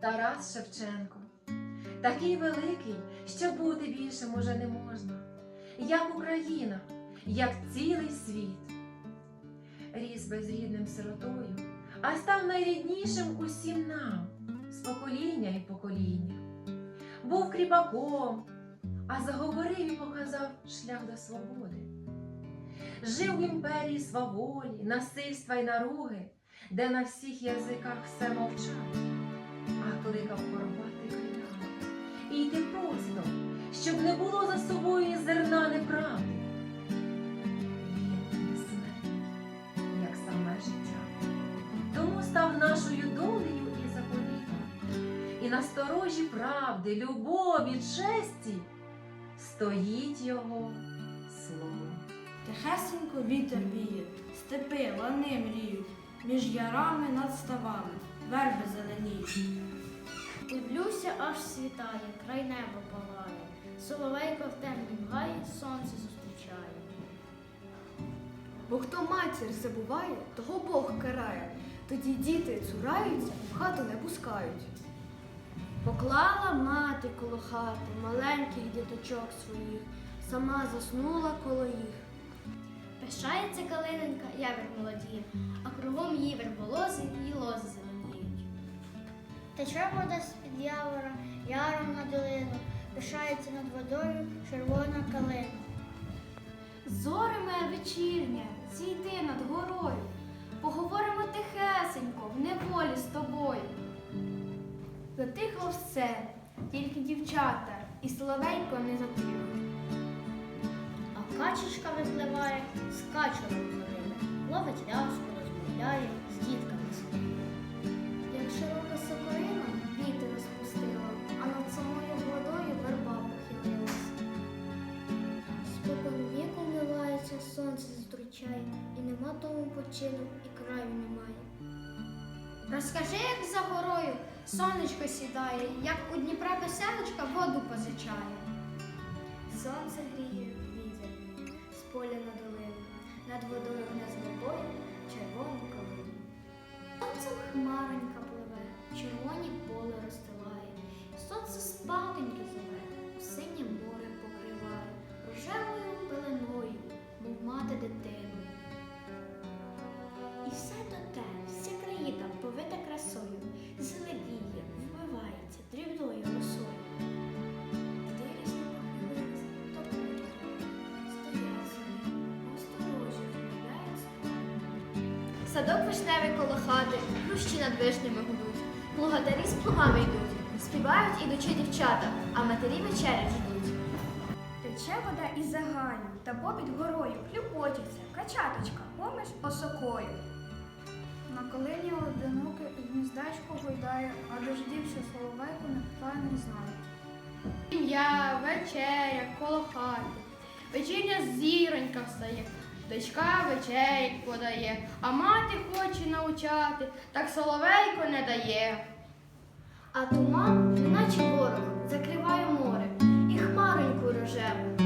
Тарас Шевченко. Такий великий, що бути більшим уже не можна, як Україна, як цілий світ. Ріс безрідним сиротою, а став найріднішим усім нам з покоління і покоління. Був кріпаком, а заговорив і показав шлях до свободи. Жив в імперії сваволі, насильства й наруги, де на всіх язиках все мовчать, а порвати кайдани і йти просто, щоб не було за собою зерна неправди. Він безсмертний, як саме життя, тому став нашою долею і заповітом, і на сторожі правди, любові, честі стоїть його слово. Тихесенько вітер віє, степи, лани мріють, між ярами над ставами, верби зеленіють. Дивлюся, аж світає, край неба палає, соловейко в темнім гаї сонце зустрічає. Бо хто матір забуває, того Бог карає. Тоді діти цураються, в хату не пускають. Поклала мати коло хати маленьких діточок своїх, сама заснула коло їх. Пишається калиненька, явір молодіє, а кругом її верболози і лози. Тече вода з-під явора, яром на долину, пишається над водою червона калина. Зориме вечірнє, зійди над горою, поговоримо тихесенько, в неволі з тобою. Затихло все, тільки дівчата, і соловейко не затихло. А качечка випливає з нема тому почину, і краю немає. Розкажи, як за горою сонечко сідає, як у Дніпра веселочка воду позичає. Сонце гріє вітер з поля на долину, над водою гне з небою червону калину. Сонцем хмаронька пливе, червоні поле розстилає, сонце спатоньки зове, синє море Садок вишневий коло хати, хрущі над вишнями гудуть. Плугатарі з плугами йдуть, співають ідучи дівчата, а матері вечерять ждуть. Тече вода із заганю, та попід горою хлюпочеться, качаточка, поміж осокою. На колині одиноке гніздечко гойдає, а дождівся соловейку не питає, не знає. Ім'я, вечеря, коло хати. Вечірня зіронька встає, дочка вечерять подає, а мати хоче навчати, так соловейко не дає. А туман, наче ворог, закриває море і хмароньку рожеву.